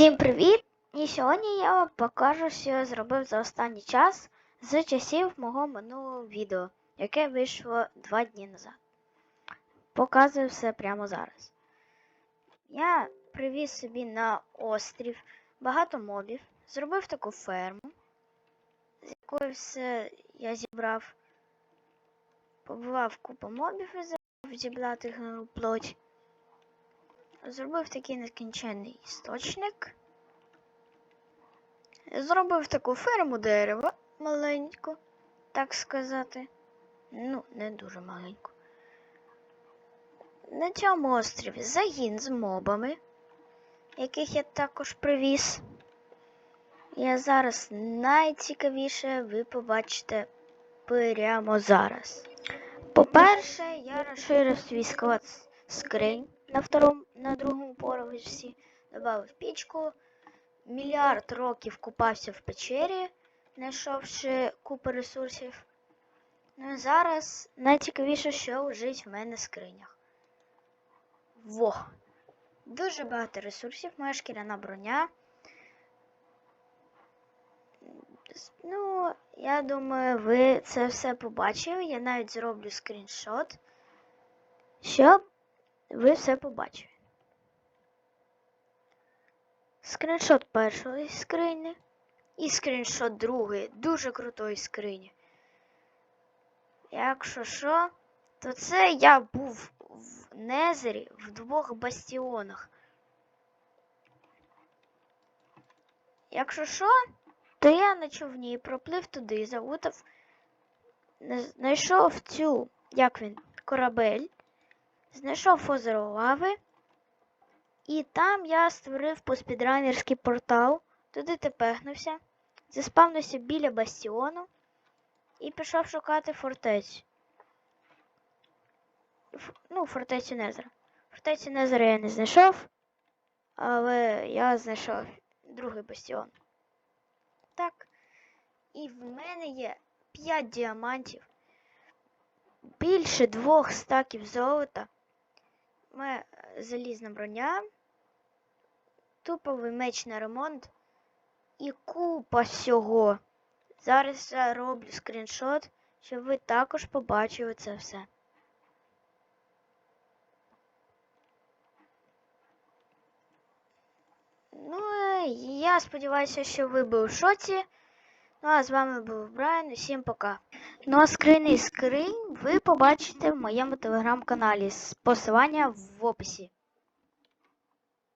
Всім привіт! І сьогодні я вам покажу, що я зробив за останній час з часів мого минулого відео, яке вийшло два дні назад. Показую все прямо зараз. Я привіз собі на острів багато мобів, зробив таку ферму, з якої все я зібрав, побував купу мобів і забрав зібрати гнилу плоть. Зробив такий нескінченний істочник. Зробив таку ферму дерева маленьку, так сказати. Ну, не дуже маленьку. На цьому острові загін з мобами, яких я також привіз. Я зараз найцікавіше ви побачите прямо зараз. По-перше, я розширив свій склад скринь на, второму, на другому поверсі, додав пічку, мільярд років купався в печері, знайшовши купу ресурсів. Ну і зараз найцікавіше, що лежить в мене в скринях. Во! Дуже багато ресурсів, моя шкіряна броня. Ну, я думаю, ви це все побачили. Я навіть зроблю скріншот, щоб ви все побачили. Скріншот першої скрині і скріншот другої, дуже крутої скрині. Якщо що, то це я був в Незері в двох бастіонах. Якщо що, то я на човні проплив туди, залутав, знайшов цю, як він, корабель, знайшов озеро лави, і там я створив поспідранерський портал, туди тепехнувся, заспавнився біля бастіону і пішов шукати фортецю. Ф- Ну, фортецю Незера. Фортецю Незера я не знайшов, але я знайшов другий бастіон. Так. І в мене є 5 діамантів, більше двох стаків золота, моя е, залізна броня, туповий меч на ремонт і купа всього. Зараз я роблю скріншот, щоб ви також побачили це все. Ну, е, я сподіваюся, що ви були в шоці. Ну а з вами був Брайан. Усім пока. Ну а скриний скринь ви побачите в моєму телеграм-каналі посилання в описі.